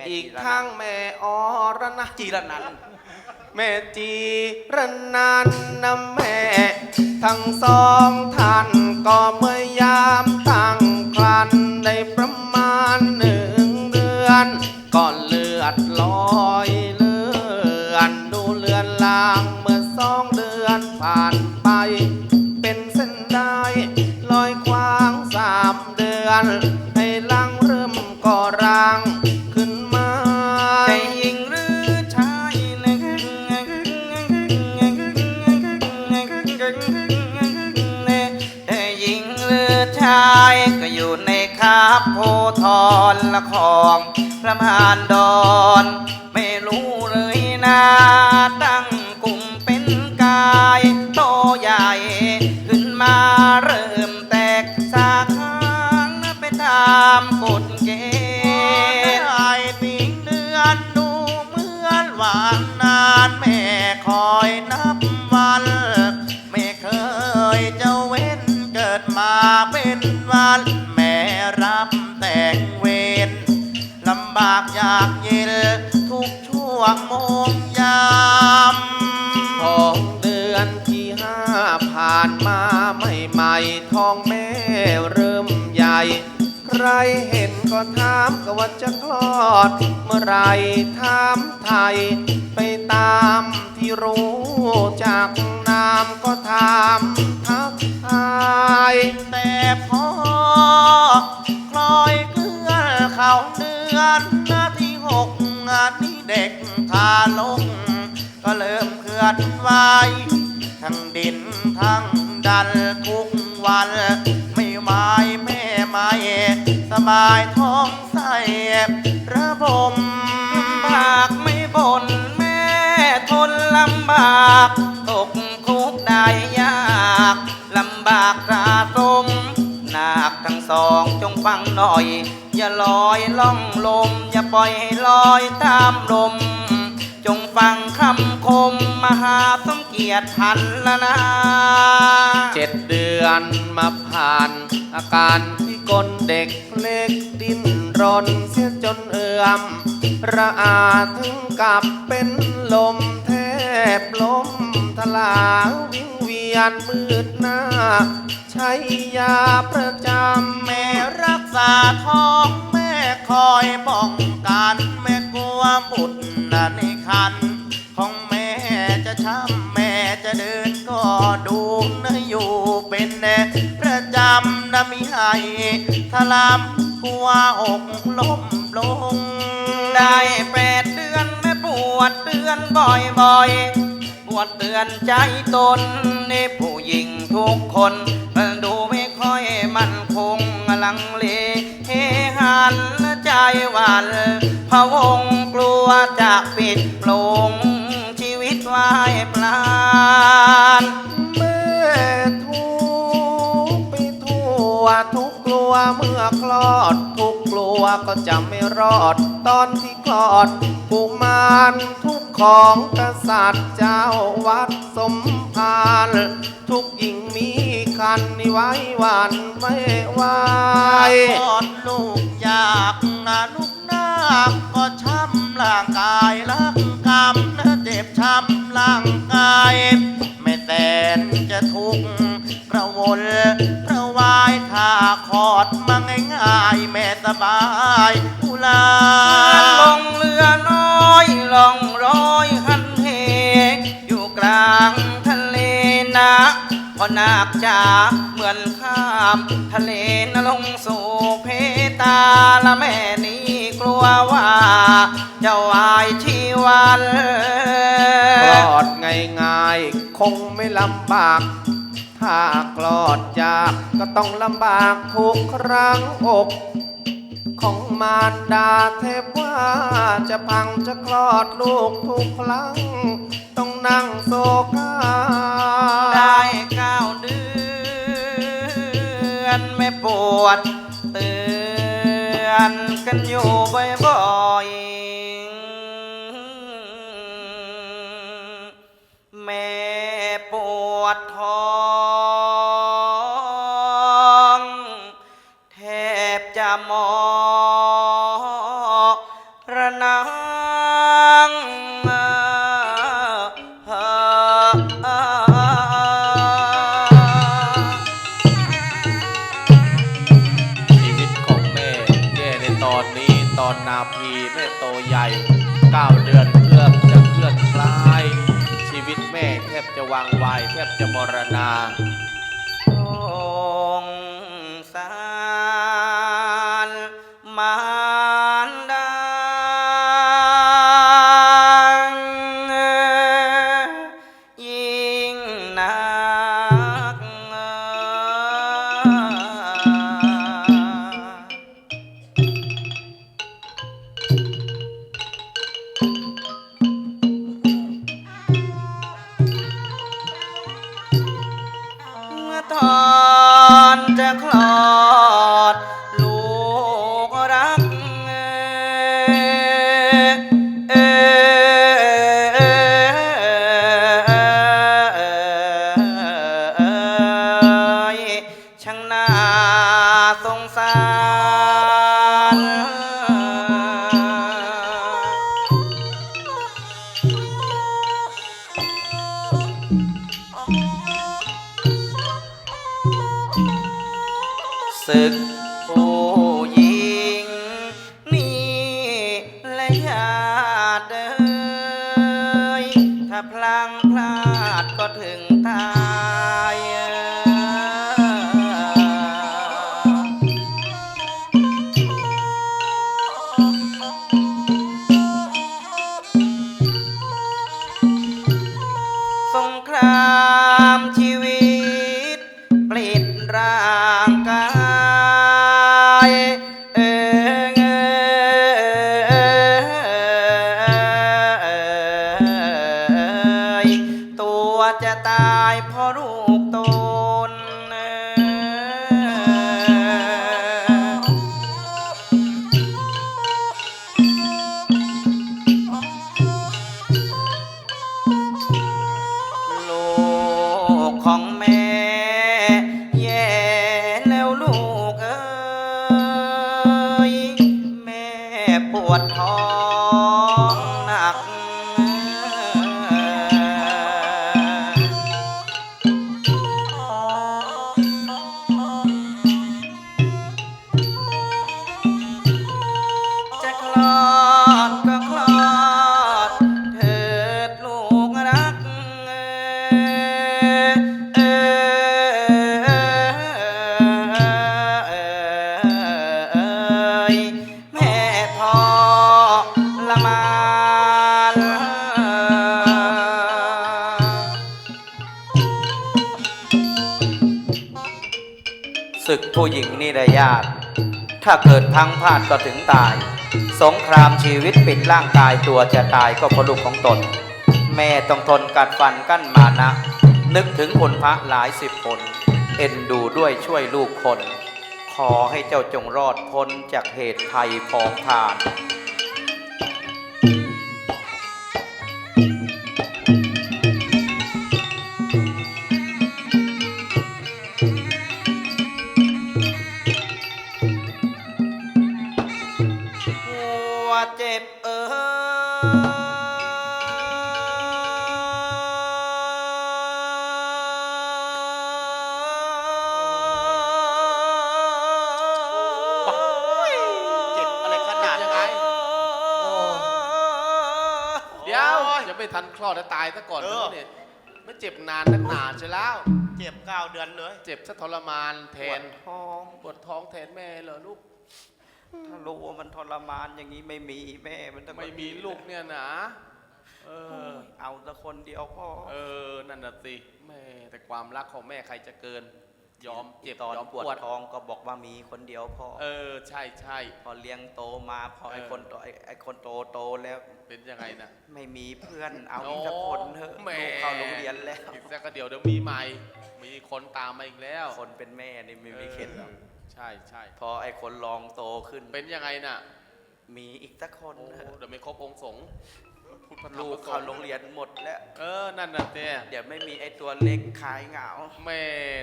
แม่อีกจีรนันท์ทั้งแม่อรนะจีรนันท์แม่จีรนันนะแม่ ทั้งสองท่านก็เมื่อยามตั้งครรภ์ได้ประมาณหนึ่งเดือนก็เลือดลอยเลือน ดูเลือนลางเมื่อสองเดือน ชายก็อยู่ในคาบโพธรละของพระมานดอนไม่รู้เลยนะตั้งกลุ่มเป็นกายโตใหญ่ ขึ้นมาเริ่มแตกสาขาไปตามกฎ วงโมงยามของเดือนที่ห้าผ่านมาใหม่ๆท้องแม่เริ่มใหญ่ ใครเห็นก็ถามก็ว่าจะคลอด เมื่อไรถามไทย ไปตามที่รู้จากนามก็ถามทักทายแต่พอคลอยเกลือเขาเดือนหน้าที่หกงานนี้ เด็กทาลงก็เริ่มเคลื่อนไหวทั้งดินทั้งดันทุกวัน ไม่ไม้แม่ไม้สบายท้องใส่ระบมปากไม่บ่นแม่ทนลำบาก ฟังหน่อย อย่าลอยล่องลม อย่าปล่อยให้ลอยตามลม จงฟังคำคมมหาสมเกียรติพันละนาเจ็ดเดือนมาผ่าน อาการที่ก้นเด็กเล็กดิ้นรนเสียจนเอื่อมระอาถึงกับเป็นลมแทบล้มทลาวิงเวียนมืดหน้า ช้ยาประจำแม่รักษาท้องแม่คอยป้องกัน แม่กลัวบุตรนะในคัน ของแม่จะช้ำแม่จะเดินก็ดูนะอยู่เป็นแน่ประจำนะมิให้ทลามกลัวอกล้มลง ได้แปดเดือนแม่ปวดเตือนบ่อยๆปวดเตือนใจตนในผู้หญิงทุกคน ลังเลเฮหันใจหวันพะวงกลัวจะปิดโปลงชีวิตไว้ปลานแม่ทุกข์ไปทั่วทุกข์กลัวเมื่อคลอด ทุกข์กลัวก็จะไม่รอด ตอนที่คลอดกุมารทุ ของกษัตริย์เจ้าวัดสมภารทุกหญิงมีคันนี่ไว้หวันไม่ไหวกอดลูกอยากนะลูกนาคก็ช้ำร่างกายรักกรรมนะเจ็บช้ำร่างกาย ไม่แสนจะทุกข์ระวนกระวายถ้าคอดมา พอนาคจ๋าเหมือนข้ามทะเลนลงสู่เพตาละแม่นี้กลัวว่าจะวายชีวันคลอดง่ายๆคงไม่ลำบาก ถ้าคลอดยากก็ต้องลำบากทุกครั้งอกของมารดาเทพว่าจะพังจะคลอดลูกทุกครั้ง นั่งโศกาได้เก้าเดือนไม่ปวดเตือนกันอยู่บ่อยๆ ศึก กผู้หญิงนี่ระยากถ้าเกิดพังพลาดก็ถึงตาย สงครามชีวิตปิดร่างกายตัวจะตายก็เพราะลูกของตน แม่ต้องทนกัดฟันกั้นมานะ นึกถึงคนพระหลายสิบคนเอ็นดูด้วยช่วยลูกคน ขอให้เจ้าจงรอดพ้นจากเหตุภัยพองทาน ไม่ทันคลอดจะตายซะก่อนเออ เนี่ยไม่เจ็บนานนักหนาใช่แล้ว เจ็บเก้าเดือนเลยเจ็บซะทรมานแทนท้องปวดท้องแทนแม่เหรอลูก ถ้ารู้ว่ามันทรมานอย่างนี้ไม่มีแม่มันต้องไม่มีลูกเนี่ยนะ เออเอาแต่คนเดียวพ่อ เออ นั่นน่ะสิ แม่แต่ความรักของแม่ใครจะเกิน ยอมเจ็บตอนยอมปปววดดท้องก็บอกว่ามีคนเดียวพ่อเออ ใช่ใช่ พอเลี้ยงโตมาพอไอ้เออ คนโตไอ้ไอ้คนโตโตแล้วเป็นยังไงนะไม่มีเพื่อนเอาอีกสักคนเถอะแม่ลูกเข้าโรงเรียนแล้ว อีกสักก็เดี๋ยวเดี๋ยวมีใหม่ มีคนตามมาอีกแล้วคนเป็นแม่นี่ไม่มีเข็ดหรอกใช่ใช่พอไอ้คนลองโตขึ้นเป็นยังไงน่ะมีอีกสักคนโอ้เถอะเดี๋ยวไม่ครบองค์สงฆ์ พุทธพระธรรมลูกพระสเข้างโรงเรียนหมดแล้ว เออ นั่นน่ะเนี่ยเดี๋ยวไม่มีไอ้ตัวเล็กขายเหงาแม่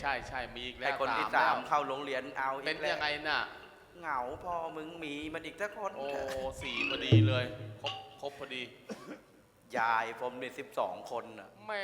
ใช่ใช่มีอีกแล้ไอ้วคนที่แล้สามวเข้าโรงเรียนเอาอีเป็นกแล้วยังไงน่ะ เหงาพอมึงมีมันอีกสักคนโอ้เถอะสี่พอดีเลย ครบครบพอดียายผมมีสิบสองคนน่ะ แม่